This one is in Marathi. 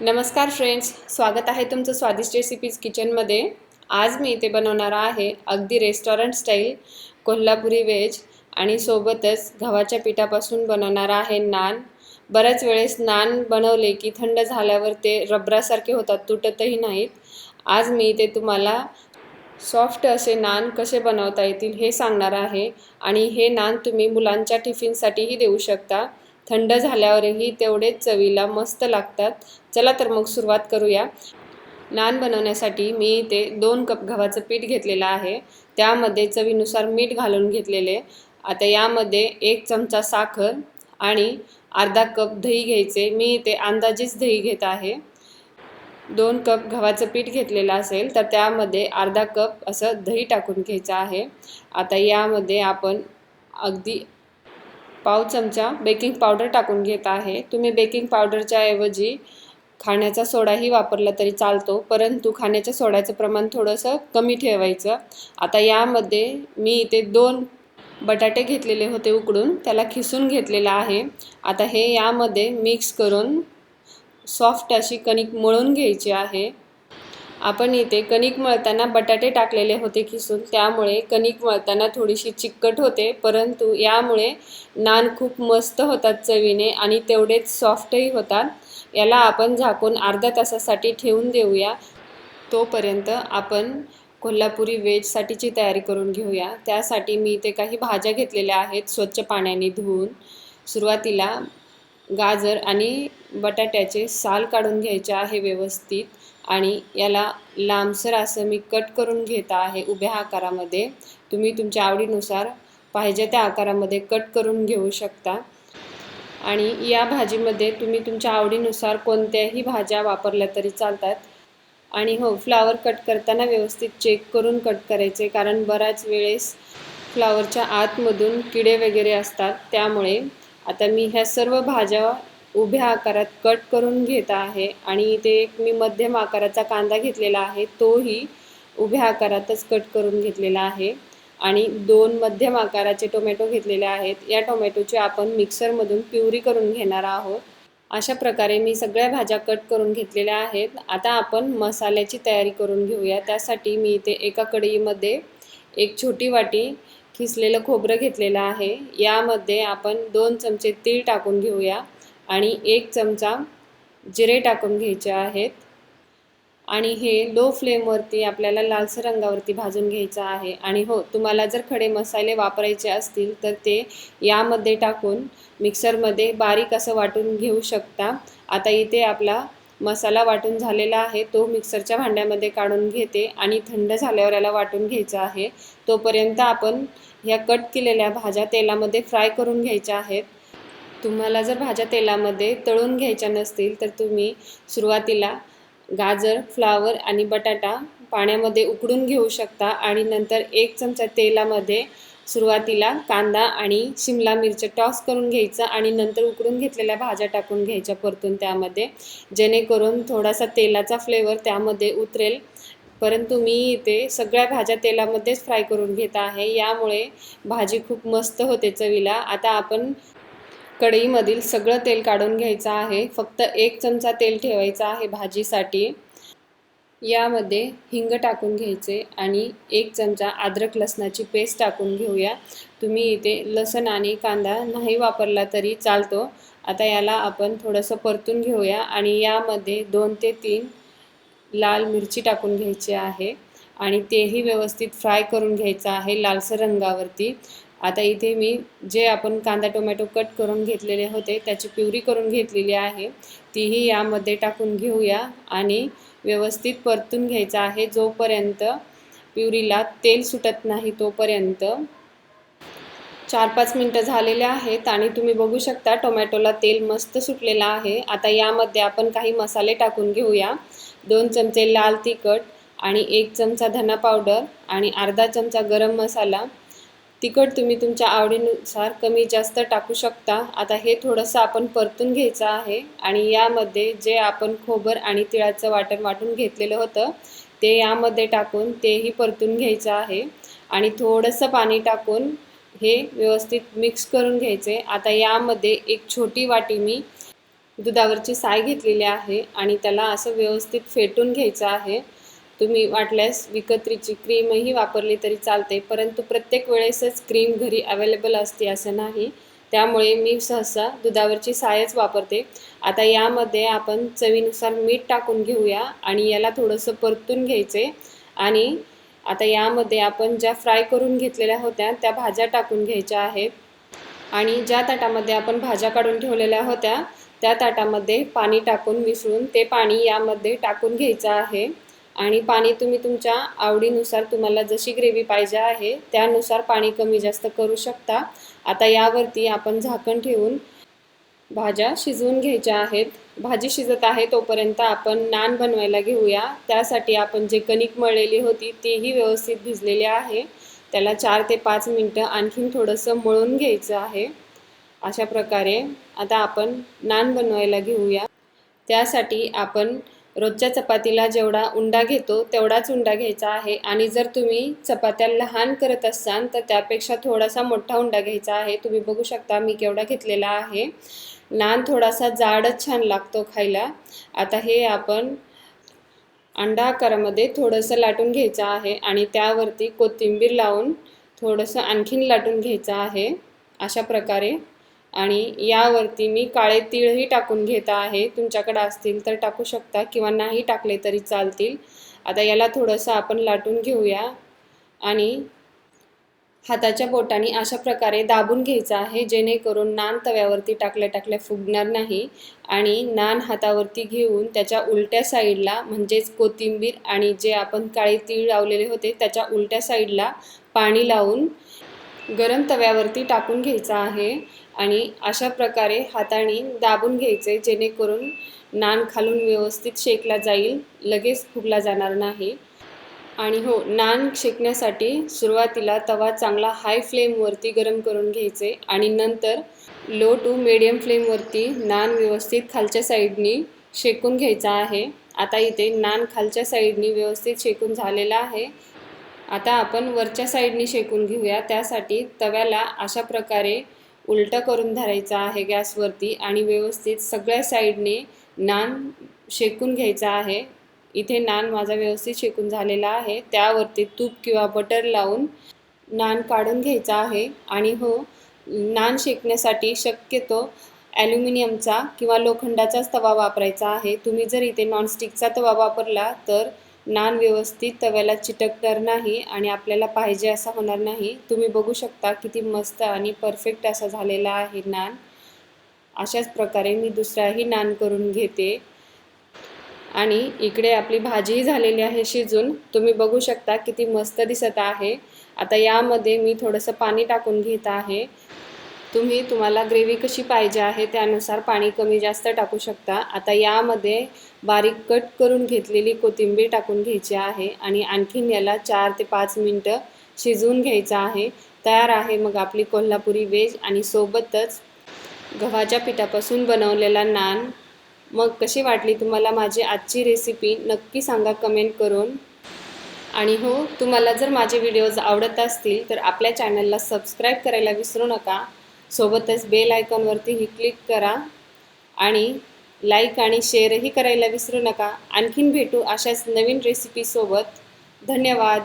नमस्कार फ्रेंड्स स्वागत आहे तुमचं स्वादिष्ट रेसिपीज किचनमध्ये आज मी इथे बनवणार आहे अगदी रेस्टॉरंट स्टाईल कोल्हापुरी व्हेज आणि सोबतच गव्हाच्या पिठापासून बनवणार आहे नान. बऱ्याच वेळेस नान बनवले की थंड झाल्यावर ते रबरासारखे होतात तुटतही नाहीत. आज मी इथे तुम्हाला सॉफ्ट असे नान कसे बनवता येतील हे सांगणार आहे आणि हे नान तुम्ही मुलांच्या टिफिनसाठीही देऊ शकता. थंड झाल्यावरही तेवढेच चवीला मस्त लागतात. चला तर मग सुरुवात करूया. नान बनवण्यासाठी मी इथे दोन कप गव्हाचं पीठ घेतलेलं आहे. त्यामध्ये चवीनुसार मीठ घालून घेतलेले. आता यामध्ये एक चमचा साखर आणि अर्धा कप दही घ्यायचे. मी इथे अंदाजेच दही घेत आहे. दोन कप गव्हाचं पीठ घेतलेलं असेल तर त्यामध्ये अर्धा कप असं दही टाकून घ्यायचं आहे. आता यामध्ये आपण अगदी पाव चमचा बेकिंग पावडर टाकून घेत आहे. तुम्ही बेकिंग पावडरच्या ऐवजी खाण्याचा सोडाही वापरला तरी चालतो परंतु खाण्याच्या सोड्याचं प्रमाण थोडंसं कमी ठेवायचं. आता यामध्ये मी इथे दोन बटाटे घेतलेले होते उकडून त्याला खिसून घेतलेलं आहे. आता हे यामध्ये मिक्स करून सॉफ्ट अशी कणिक मळून घ्यायची आहे. आपण इथे कणिक मळताना बटाटे टाकलेले होते खिसून त्यामुळे कणिक मळताना थोडीशी चिकट होते परंतु यामुळे नान खूप मस्त होतात चवीने आणि तेवढेच सॉफ्टही होतात. याला आपण झाकून अर्धा तासासाठी ठेवून देऊया. तोपर्यंत आपण कोल्हापुरी वेजसाठीची तयारी करून घेऊया. त्यासाठी मी इथे काही भाज्या घेतलेल्या आहेत स्वच्छ पाण्याने धुवून. सुरुवातीला गाजर आणि बटाट्याचे साल काढून घ्यायचे आहे व्यवस्थित. आणि याला लांबसर असं मी कट करून घेत आहे उभ्या आकारामध्ये. तुम्ही तुमच्या आवडीनुसार पाहिजे त्या आकारामध्ये कट करून घेऊ शकता. आणि या भाजीमध्ये तुम्ही तुमच्या आवडीनुसार कोणत्याही भाज्या वापरल्या तरी चालतात. आणि हो फ्लावर कट करताना व्यवस्थित चेक करून कट करायचे कारण बऱ्याच वेळेस फ्लावरच्या आतमधून किडे वगैरे असतात. त्यामुळे आता मी ह्या सर्व भाज्या उभ्या आकारात कट करून घेत आहे आणि इथे एक मी मध्यम आकाराचा कांदा घेतलेला आहे तोही उभ्या आकारातच कट करून घेतलेला आहे. आणि दोन मध्यम आकाराचे टोमॅटो घेतलेले आहेत. या टोमॅटोची आपण मिक्सरमधून प्युरी करून घेणार आहोत. अशा प्रकारे मी सगळ्या भाज्या कट करून घेतलेल्या आहेत. आता आपण मसाल्याची तयारी करून घेऊया. त्यासाठी मी इथे एका कढईमध्ये एक छोटी वाटी खिसलेलं खोबरं घेतलेलं आहे. यामध्ये आपण दोन चमचे तीळ टाकून घेऊया. आणि एक चमचा जिरे टाकून घ्यायचे आहेत. आणि हे लो फ्लेमवरती आपल्याला लालसर रंगावरती भाजून घ्यायचं आहे. आणि हो तुम्हाला जर खडे मसाले वापरायचे असतील तर ते यामध्ये टाकून मिक्सरमध्ये बारीक असं वाटून घेऊ शकता. आता इथे आपला मसाला वाटून झालेला आहे. तो मिक्सरच्या भांड्यामध्ये काढून घेते आणि थंड झाल्यावर याला वाटून घ्यायचा आहे. तोपर्यंत आपण ह्या कट केलेल्या भाज्या तेलामध्ये फ्राय करून घ्यायच्या आहेत. तुम्हाला जर भाज्या तेलामध्ये तळून घ्यायच्या नसतील तर तुम्ही सुरुवातीला गाजर फ्लावर आणि बटाटा पाण्यामध्ये उकडून घेऊ शकता आणि नंतर एक चमचा तेलामध्ये सुरुवातीला कांदा आणि शिमला मिरच्या टॉस करून घ्यायचा आणि नंतर उकडून घेतलेल्या भाज्या टाकून घ्यायच्या परतून त्यामध्ये. जेणेकरून थोडासा तेलाचा फ्लेवर त्यामध्ये उतरेल. परंतु मी इथे सगळ्या भाज्या तेलामध्येच फ्राय करून घेत आहे. यामुळे भाजी खूप मस्त होते चवीला. आता आपण कढईमधील सगळं तेल काढून घ्यायचं आहे. फक्त एक चमचा तेल ठेवायचा आहे भाजीसाठी. यामध्ये हिंग टाकून घ्यायचे आणि एक चमचा अद्रक लसणाची पेस्ट टाकून घेऊया. तुम्ही इथे लसण आणि कांदा नाही वापरला तरी चालतो. आता याला आपण थोडंसं परतून घेऊया आणि यामध्ये दोन ते तीन लाल मिरची टाकून घ्यायची आहे आणि तेही व्यवस्थित फ्राय करून घ्यायचं आहे लालसर रंगावरती. आता इथे मी जे आपण कांदा टोमॅटो कट करून घेतलेले होते त्याची प्युरी करून घेतलेली आहे तीही यामध्ये टाकून घेऊया आणि व्यवस्थित परतून घ्यायचा आहे जोपर्यंत प्युरीला तेल सुटत नाही तोपर्यंत. चार पाच मिनटं झालेले आहेत आणि तुम्ही बघू शकता टोमॅटोला तेल मस्त सुटलेलं आहे. आता यामध्ये आपण काही मसाले टाकून घेऊया. दोन चमचे लाल तिखट आणि एक चमचा धना पावडर आणि अर्धा चमचा गरम मसाला. तिखट तुम्ही तुमच्या आवडीनुसार कमी जास्त टाकू शकता. आता हे थोडंसं आपण परतून घ्यायचं आहे आणि यामध्ये जे आपण खोबर आणि तिळाचं वाटण वाटून घेतलेलं होतं ते यामध्ये टाकून तेही परतून घ्यायचं आहे. आणि थोडंसं पाणी टाकून हे व्यवस्थित मिक्स करून घ्यायचे. आता यामध्ये एक छोटी वाटी मी दुधावरची साय घेतलेली आहे आणि त्याला असं व्यवस्थित फेटून घ्यायचं आहे. तुम्ही वाटल्यास विकत्रीची क्रीमही वापरली तरी चालते परंतु प्रत्येक वेळेसच क्रीम घरी अवेलेबल असते असं नाही. त्यामुळे मी सहसा दुधावरची सायच वापरते. आता यामध्ये आपण चवीनुसार मीठ टाकून घेऊया आणि याला थोडंसं परतून घ्यायचे. आणि आता यामध्ये आपण ज्या फ्राय करून घेतलेल्या होत्या त्या भाज्या टाकून घ्यायच्या आहेत. आणि ज्या ताटामध्ये आपण भाज्या काढून ठेवलेल्या होत्या त्या ताटामध्ये पाणी टाकून मिसळून ते पाणी यामध्ये टाकून घ्यायचं आहे. आणि पाणी तुम्ही तुमच्या आवडीनुसार तुम्हाला जशी ग्रेव्ही पाहिजे आहे त्यानुसार पाणी कमी जास्त करू शकता. आता यावरती आपण झाकण ठेवून भाज्या शिजवून घ्यायच्या आहेत. भाजी शिजत आहे तोपर्यंत आपण नान बनवायला घेऊया. त्यासाठी आपण जे कणिक मळलेली होती तेही व्यवस्थित भिजलेली आहे. त्याला चार ते पाच मिनटं आणखीन थोडंसं मळून घ्यायचं आहे. अशा प्रकारे आता आपण नान बनवायला घेऊया. त्यासाठी आपण रोजच्या चपातीला जेवढा उंडा घेतो तेवढाच उंडा घ्यायचा आहे. आणि जर तुम्ही चपात्या लहान करत असाल तर त्यापेक्षा थोडासा मोठा उंडा घ्यायचा आहे. तुम्ही बघू शकता मी केवढा घेतलेला आहे. नान थोडासा जाडच छान लागतो खायला. आता हे आपण अंडा आकारामध्ये थोडंसं लाटून घ्यायचं आहे आणि त्यावरती कोथिंबीर लावून थोडंसं आणखीन लाटून घ्यायचं आहे. अशा प्रकारे आणि यावरती मी काळे तीळही टाकून घेत आहे. तुमच्याकडे असतील तर टाकू शकता किंवा नाही टाकले तरी चालतील. आता याला थोडंसं आपण लाटून घेऊया. आणि हाताच्या बोटाने अशा प्रकारे दाबून घ्यायचं आहे जेणेकरून नान तव्यावरती टाकल्या टाकल्या फुगणार नाही. आणि नान हातावरती घेऊन त्याच्या उलट्या साईडला म्हणजेच कोथिंबीर आणि जे आपण काळे तीळ लावलेले होते त्याच्या उलट्या साईडला पाणी लावून गरम तव्यावरती टाकून घ्यायचा आहे आणि अशा प्रकारे हाताने दाबून घ्यायचे जेणेकरून नान खालून व्यवस्थित शेकला जाईल लगेच फुगला जाणार नाही. आणि हो नान शेकण्यासाठी सुरुवातीला तवा चांगला हाय फ्लेमवरती गरम करून घ्यायचे आणि नंतर लो टू मिडियम फ्लेमवरती नान व्यवस्थित खालच्या साईडनी शेकून घ्यायचा आहे. आता इथे नान खालच्या साईडनी व्यवस्थित शेकून झालेला आहे. आता आपण वरच्या साईडनी शेकून घेऊया. त्यासाठी तव्याला अशा प्रकारे उलटं करून धरायचं आहे गॅसवरती आणि व्यवस्थित सगळ्या साईडने नान शेकून घ्यायचा आहे. इथे नान माझा व्यवस्थित शेकून झालेला आहे. त्यावरती तूप किंवा बटर लावून नान काढून घ्यायचा आहे. आणि हो नान शेकण्यासाठी शक्यतो ॲल्युमिनियमचा किंवा लोखंडाचाच तवा वापरायचा आहे. तुम्ही जर इथे नॉनस्टिकचा तवा वापरला तर नान व्यवस्थित तव्याला चिटकणार नाही आणि आपल्याला पाहिजे असा होणार नाही. तुम्ही बघू शकता किती मस्त आणि परफेक्ट असा झालेला आहे नान. अशाच प्रकारे मी दुसराही नान करून घेते. आणि इकडे आपली भाजीही झालेली आहे शिजून. तुम्ही बघू शकता किती मस्त दिसत आहे. आता यामध्ये मी थोडंसं पाणी टाकून घेत आहे. तुम्ही तुम्हाला ग्रेव्ही कशी पाहिजे आहे त्यानुसार पाणी कमी जास्त टाकू शकता. आता यामध्ये बारीक कट करून घेतलेली कोथिंबीर टाकून घ्यायची आहे आणि आणखीन याला चार ते पाच मिनटं शिजवून घ्यायचं आहे. तयार आहे मग आपली कोल्हापुरी वेज आणि सोबतच गव्हाच्या पिठापासून बनवलेला नान. मग कशी वाटली तुम्हाला माझी आजची रेसिपी नक्की सांगा कमेंट करून. आणि हो तुम्हाला जर माझे व्हिडिओज आवडत असतील तर आपल्या चॅनलला सबस्क्राईब करायला विसरू नका. सोबतच बेल आयकॉनवरतीही क्लिक करा आणि लाईक आणि शेअरही करायला विसरू नका. आणखीन भेटू अशाच नवीन रेसिपीसोबत धन्यवाद.